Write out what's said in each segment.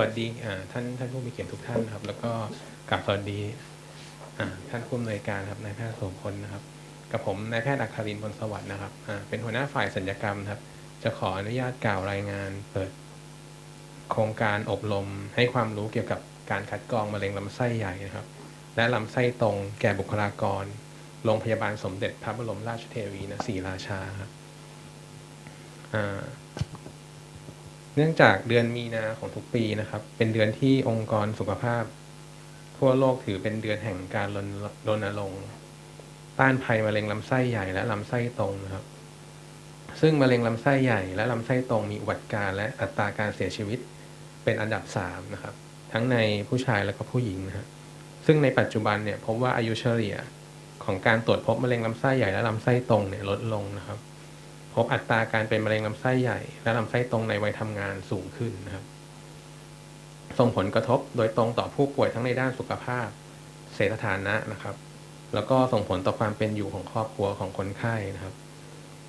วัสดีท่านท่านผู้มีเกียรติทุกท่านนะครับ แล้วก็กราบสวัสดีท่านผู้อำนวยการครับนายแพทย์สมพลนะครับ กับผมนายแพทย์อัคารินพลสวัสดิ์นะครับเป็นหัวหน้าฝ่ายสัญญกรรมครับ จะขออนุญาตกล่าวรายงานเปิด โครงการอบรมให้ความรู้เกี่ยวกับการคัดกรองมะเร็งลำไส้ใหญ่นะครับ และลำไส้ตรงแก่บุคลากรโรงพยาบาลสมเด็จพระบรมราชเทวีนะศรีราชาครับอ่า เนื่องจากเดือนมีนาของทุกปีนะครับ เป็นเดือนที่องค์กรสุขภาพ ทั่วโลกถือเป็นเดือนแห่งการรณรงค์ต้านภัยมะเร็งลำไส้ใหญ่และลำไส้ตรงนะครับ ซึ่งมะเร็งลำไส้ใหญ่และลำไส้ตรงมีอุบัติการและอัตราการเสียชีวิตเป็นอันดับสามนะครับ ทั้งในผู้ชายและก็ผู้หญิงนะครับซึ่งในปัจจุบันเนี่ยพบว่าอายุเฉลี่ยของการตรวจพบมะเร็งลำไส้ใหญ่และลำไส้ตรงเนี่ยลดลงนะครับ พบอัตราการเป็นมะเร็งลำไส้ใหญ่ และลำไส้ตรงในวัยทำงานสูงขึ้นนะครับ ส่งผลกระทบโดยตรงต่อผู้ป่วยทั้งในด้านสุขภาพ เศรษฐฐานะนะครับ แล้วก็ส่งผลต่อความเป็นอยู่ของครอบครัวของคนไข้นะครับ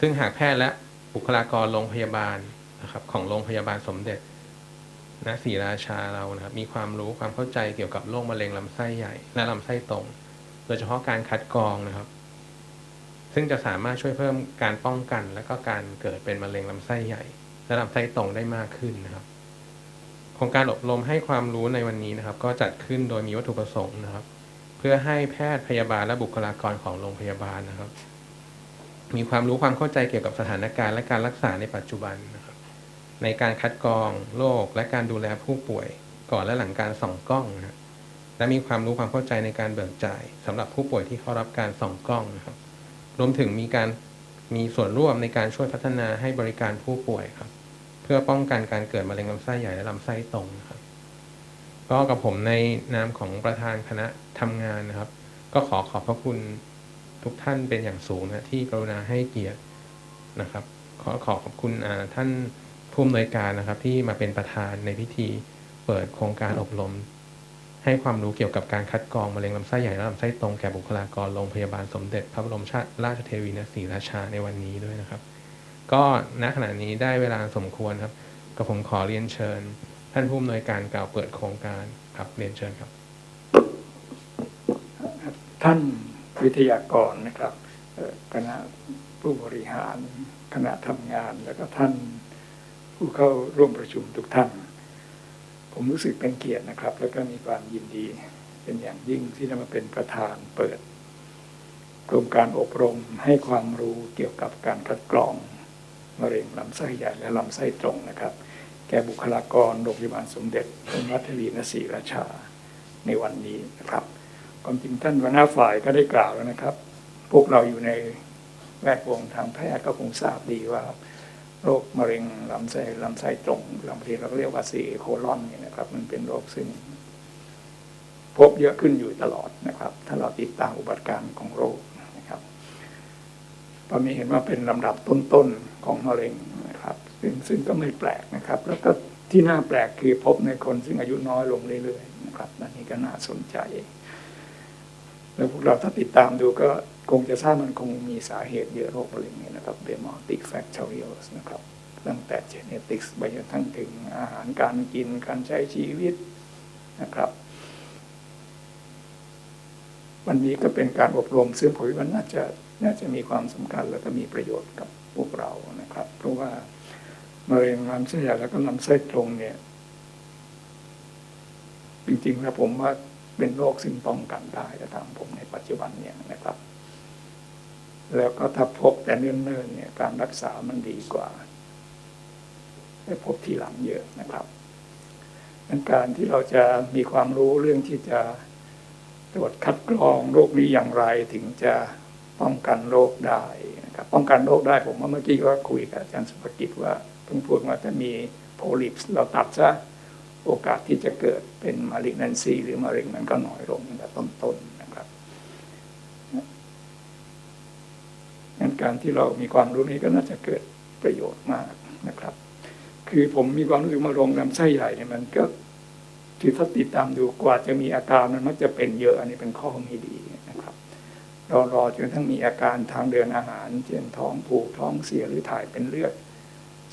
ซึ่งหากแพทย์และบุคลากรโรงพยาบาลนะครับ ของโรงพยาบาลสมเด็จณศรีราชาเรานะครับ มีความรู้ความเข้าใจเกี่ยวกับโรคมะเร็งลำไส้ใหญ่ และลำไส้ตรง โดยเฉพาะการคัดกรองนะครับ ซึ่งจะสามารถช่วยเพิ่มการป้องกัน และก็การเกิดเป็นมะเร็งลำไส้ใหญ่และลำไส้ตรงได้มากขึ้นนะครับโครงการอบรมให้ความรู้ในวันนี้นะครับ ก็จัดขึ้นโดยมีวัตถุประสงค์นะครับ เพื่อให้แพทย์พยาบาลและบุคลากรของโรงพยาบาลนะครับ มีความรู้ความเข้าใจเกี่ยวกับสถานการณ์และการรักษาในปัจจุบันนะครับ ในการคัดกรองโรคและการดูแลผู้ป่วย ก่อนและหลังการส่องกล้องนะครับและมีความรู้ความเข้าใจในการเบิกจ่ายสำหรับผู้ป่วยที่เข้ารับการส่องกล้องนะครับ รวมถึงมีการมีส่วนร่วมในการช่วยพัฒนาให้บริการผู้ป่วยครับ เพื่อป้องกันการเกิดมะเร็งลำไส้ใหญ่และลำไส้ตรงนะครับ ก็กับผมในนามของประธานคณะทำงานนะครับ ก็ขอขอบพระคุณทุกท่านเป็นอย่างสูงนะที่กรุณาให้เกียรตินะครับ ขอขอขอบคุณท่านผู้อำนวยการนะครับ ที่มาเป็นประธานในพิธีเปิดโครงการอบรม ให้ความรู้เกี่ยวกับการคัดกรองมะเร็งลำไส้ใหญ่และลำไส้ตรงแก่บุคลากรโรงพยาบาลสมเด็จ พระบรมราชเทวีนศรีราชาในวันนี้ด้วยนะครับ ก็ณขณะนี้ได้เวลาสมควรครับก็ผมขอเรียนเชิญ ท่านผู้อำนวยการกล่าวเปิดโครงการครับเรียนเชิญครับ ท่านวิทยากรนะครับคณะผู้บริหารคณะทำงานแล้วก็ท่านผู้เข้าร่วมประชุมทุกท่าน ผมรู้สึกเป็นเกียรตินะครับ แล้วก็มีความยินดีเป็นอย่างยิ่งที่ได้มาเป็นประธานเปิดโครงการอบรมให้ความรู้เกี่ยวกับการคัดกรองมะเร็งลำไส้ใหญ่และลำไส้ตรงนะครับ แก่บุคลากรโรงพยาบาลสมเด็จพระรัตนวีนศรีราชาในวันนี้นะครับ ความจริงท่านหัวหน้าฝ่ายก็ได้กล่าวแล้วนะครับ พวกเราอยู่ในแวดวงทางแพทย์ก็คงทราบดีว่า โรคมะเร็งลำไส้ลำไส้ตรงลำทีเราเรียกว่าซีโคลอนเนี่ยนะครับ มันเป็นโรคซึ่ง พบเยอะขึ้นอยู่ตลอดนะครับ ถ้าเราติดตามอุบัติการณ์ของโรคนะครับตอนนี้เห็นว่าเป็นลำดับต้นๆของมะเร็งนะครับ ซึ่งซึ่งก็ไม่แปลกนะครับ แล้วก็ที่น่าแปลกคือพบในคนซึ่งอายุน้อยลงเรื่อยๆนะครับอันนี้ก็น่าสนใจ แล้วพวกเราถ้าติดตามดูก็คงจะทราบมันคงมีสาเหตุเยอะโรคมะเร็งเนี่ยนะครับเบมอติกแฟกทอริโอสนะครับตั้งแต่เจเนติกส์ไปจนทั้งถึงอาหารการกินการใช้ชีวิตนะครับ วันนี้ก็เป็นการอบรมซึ่งผมว่าน่าจะน่าจะมีความสำคัญแล้วก็มีประโยชน์กับพวกเรานะครับ เพราะว่ามะเร็งลำไส้ใหญ่แล้วก็ลำไส้ตรงเนี่ย จริงๆแล้วผมว่า เป็นโรคซึ่งป้องกันได้แต่ทางผมในปัจจุบันเนี่ยนะครับ แล้วก็ถ้าพบแต่เนิ่นๆเนี่ยการรักษามันดีกว่าได้พบทีหลังเยอะนะครับดังการที่เราจะมีความรู้เรื่องที่จะตรวจคัดกรองโรคนี้อย่างไรถึงจะป้องกันโรคได้นะครับ ป้องกันโรคได้ผมว่าเมื่อกี้ก็คุยกับอาจารย์สุภกิจว่าเพิ่งพูดว่าถ้ามีโพลิปส์เราตัดซะ โอกาสที่จะเกิดเป็นมาริกนันซีหรือมะเร็งมันก็น้อยลงตั้งแต่ต้นๆนะครับงั้นการที่เรามีความรู้นี้ก็น่าจะเกิดประโยชน์มากนะครับ คือผมมีความรู้สึกมะเร็งลำไส้ใหญ่เนี่ยมันก็ที่ถ้าติดตามดูกว่าจะมีอาการมันมักจะเป็นเยอะอันนี้เป็นข้อไม่ดีนะครับรอรอจนทั้งมีอาการทางเดินอาหารเช่นท้องผูกท้องเสียหรือถ่ายเป็นเลือด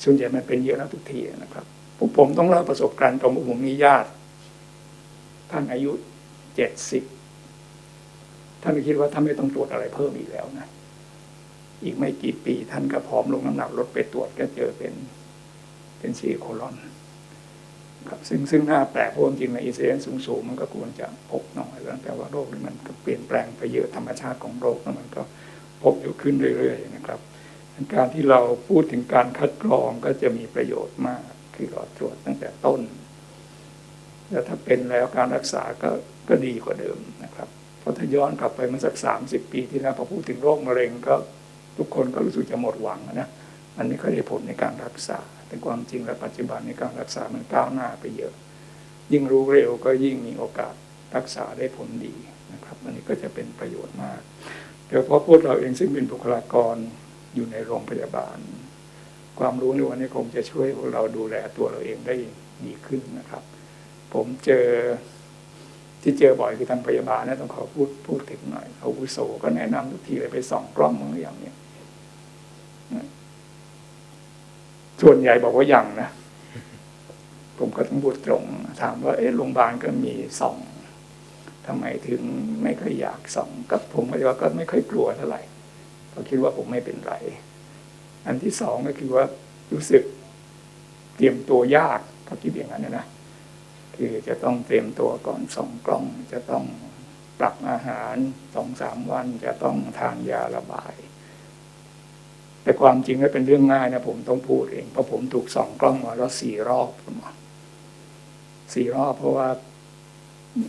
ส่วนใหญ่มันเป็นเยอะแล้วทุกทีนะครับ ผมผมต้องเล่าประสบการณ์ตรงว่ผมมีญาติ ท่านอายุเจ็ดสิบท่านคิดว่าท่านไม่ต้องตรวจอะไรเพิ่มอีกแล้วนะ อีกไม่กี่ปี ท่านก็พร้อมลงน้ำหนักลดไปตรวจก็เจอเป็นเป็นซีโคลอนครับซึ่งซึ่งน่าแปลกเพราะจริงในอินซิเดนต์สูงๆมันก็ควรจะพบหน่อยแล้วแต่ว่าโรคนี้มันก็เปลี่ยนแปลงไปเยอะธรรมชาติของโรคแล้วมันก็พบอยู่ขึ้นเรื่อยๆนะครับ การที่เราพูดถึงการคัดกรองก็จะมีประโยชน์มาก คือเราตรวจตั้งแต่ต้น แล้วถ้าเป็นแล้วการรักษาก็ก็ดีกว่าเดิมนะครับ เพราะถ้าย้อนกลับไปเมื่อสักสามสิบปีที่แล้วพอพูดถึงโรคมะเร็งก็ทุกคนก็รู้สึกจะหมดหวังนะมันไม่ค่อยได้ผลในการรักษา แต่ความจริงและปัจจุบันในการรักษามันก้าวหน้าไปเยอะ ยิ่งรู้เร็วก็ยิ่งมีโอกาสรักษาได้ผลดีนะครับ อันนี้ก็จะเป็นประโยชน์มากโดยเฉพาะพวกเราเองซึ่งเป็นบุคลากรอยู่ในโรงพยาบาล ความรู้ในวันนี้คงจะช่วยพวกเราดูแลตัวเราเองได้ดีขึ้นนะครับ ผมเจอที่เจอบ่อยคือทางพยาบาลนะต้องขอพูดพูดถึงหน่อยเขาวุโสก็แนะนำทุกทีเลยไปส่องกล้องมั้งอย่างเนี้ยส่วนใหญ่บอกว่ายังนะผมก็ต้องพูดตรง ถามว่าเอ๊ะโรงพยาบาลก็มีส่องทำไมถึงไม่ค่อยอยากส่องก็ผมก็ว่าก็ไม่ค่อยกลัวเท่าไหร่เพราะคิดว่าผมไม่เป็นไร อันที่สองก็คือว่ารู้สึกเตรียมตัวยากเขาคิดอย่างนั้นนะคือจะต้องเตรียมตัวก่อนส่องกล้อง จะต้องปรับอาหารสองสามวัน จะต้องทานยาระบาย แต่ความจริงแล้วเป็นเรื่องง่ายนะผมต้องพูดเองเพราะผมถูกส่องกล้องมาแล้วสี่รอบสี่รอบเพราะว่า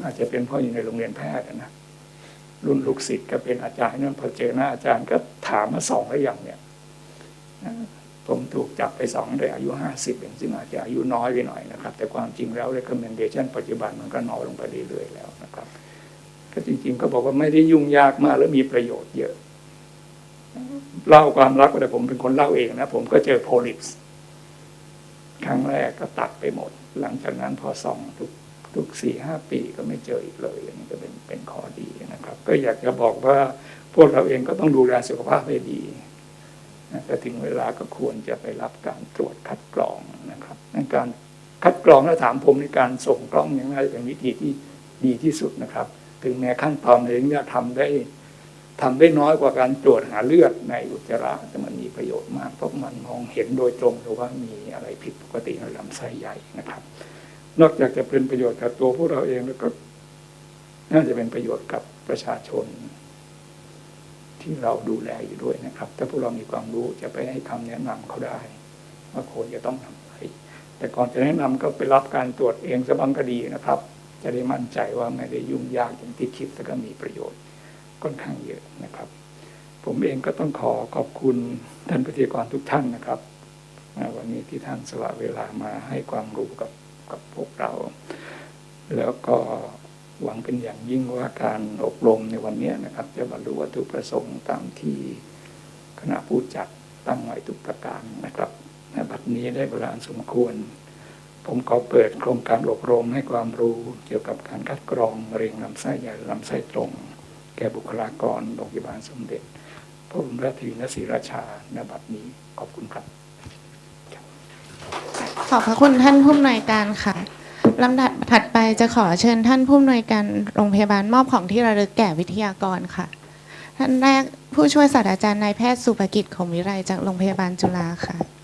อาจจะเป็นเพราะอยู่ในโรงเรียนแพทย์นะรุ่นลูกศิษย์ก็เป็นอาจารย์นั่นพอเจอหน้าอาจารย์ก็ถามมาสองแล้วอย่างเนี่ย ผมถูกจับไปสองในอายุห้าสิบเองซึ่งอาจจะอายุน้อยไปหน่อยนะครับ แต่ความจริงแล้ว recommendation ปัจจุบันมันก็น้อยลงไปเรื่อยๆแล้วนะครับ ก็จริงๆก็บอกว่าไม่ได้ยุ่งยากมากและมีประโยชน์เยอะ เล่าความรักแต่ผมเป็นคนเล่าเองนะ ผมก็เจอโพลิปส์ครั้งแรกก็ตัดไปหมด หลังจากนั้นพอส่องทุกทุกสี่ห้าปีก็ไม่เจออีกเลยอันนี้ก็เป็นเป็นข้อดีนะครับ ก็อยากจะบอกว่าพวกเราเองก็ต้องดูแลสุขภาพให้ดี แต่ถึงเวลาก็ควรจะไปรับการตรวจคัดกรองนะครับในการคัดกรองถ้าถามผมในการส่งกล้องยังไงเป็นวิธีที่ดีที่สุดนะครับ ถึงแม้ขั้นตอนเองนี่ยทำได้ทำได้น้อยกว่าการตรวจหาเลือดในอุจจาระแต่มันมีประโยชน์มาก เพราะมันมองเห็นโดยตรงเลยว่ามีอะไรผิดปกติในลำไส้ใหญ่นะครับ นอกจากจะเป็นประโยชน์กับตัวพวกเราเองแล้วก็ น่าจะเป็นประโยชน์กับประชาชน ที่เราดูแลอยู่ด้วยนะครับ ถ้าพวกเรามีความรู้จะไปให้คำแนะนำเขาได้ ว่าควรจะต้องทำอะไรแต่ก่อนจะแนะนำก็ไปรับการตรวจเองซะบ้างก็ดีนะครับ จะได้มั่นใจว่าไม่ได้ยุ่งยากอย่างที่คิดแล้วก็มีประโยชน์ค่อนข้างเยอะนะครับ ผมเองก็ต้องขอขอบคุณท่านพิธีกรทุกท่านนะครับ วันนี้ที่ท่านสละเวลามาให้ความรู้กับกับพวกเรา แล้วก็ หวังเป็นอย่างยิ่งว่าการอบรมในวันนี้นะครับ จะบรรลุวัตถุประสงค์ตามที่คณะผู้จัดตั้งไว้ทุกประการนะครับในบัดนี้ได้เวลาสมควร ผมขอเปิดโครงการอบรมให้ความรู้เกี่ยวกับการคัดกรองมะเร็งลำไส้ใหญ่ลำไส้ตรง แก่บุคลากรโรงพยาบาลสมเด็จพระบรมราชินศรีราชาณบัดนี้ขอบคุณครับ ขอบพระคุณท่านผู้อำนวยการค่ะ ลำดับถัดไปจะขอเชิญท่านผู้อำนวยการโรงพยาบาลมอบของที่ระลึกแก่วิทยากรค่ะ ท่านแรกผู้ช่วยศาสตราจารย์นายแพทย์สุภกิจขมวิไลจากโรงพยาบาลจุฬาค่ะ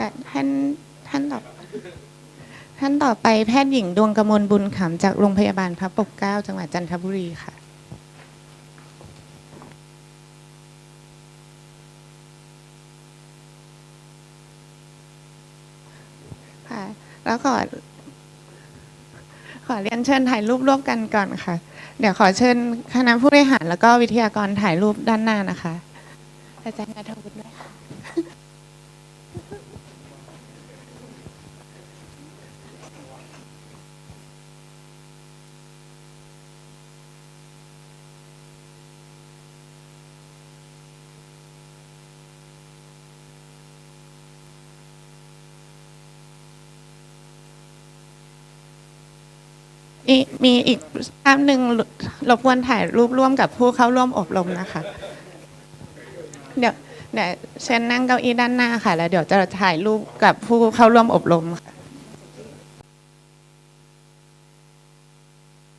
ค่ะท่านท่านต่อท่านต่อไปแพทย์หญิงดวงกมลบุญขำจากโรงพยาบาลพระปกเกล้าจังหวัดจันทบุรีค่ะ ค่ะ แล้วขอขอเรียนเชิญถ่ายรูปร่วมกันก่อนค่ะ เดี๋ยวขอเชิญคณะผู้บริหารแล้วก็วิทยากรถ่ายรูปด้านหน้านะคะ อาจารย์นัทวุฒิด้วยค่ะ มีมีอีกภาพหนึ่งรบกวนถ่ายรูปร่วมกับผู้เข้าร่วมอบรมนะคะ เดี๋ยวเดี๋ยวเชิญนั่งเก้าอี้ด้านหน้าค่ะ แล้วเดี๋ยวจะถ่ายรูปกับผู้เข้าร่วมอบรมค่ะ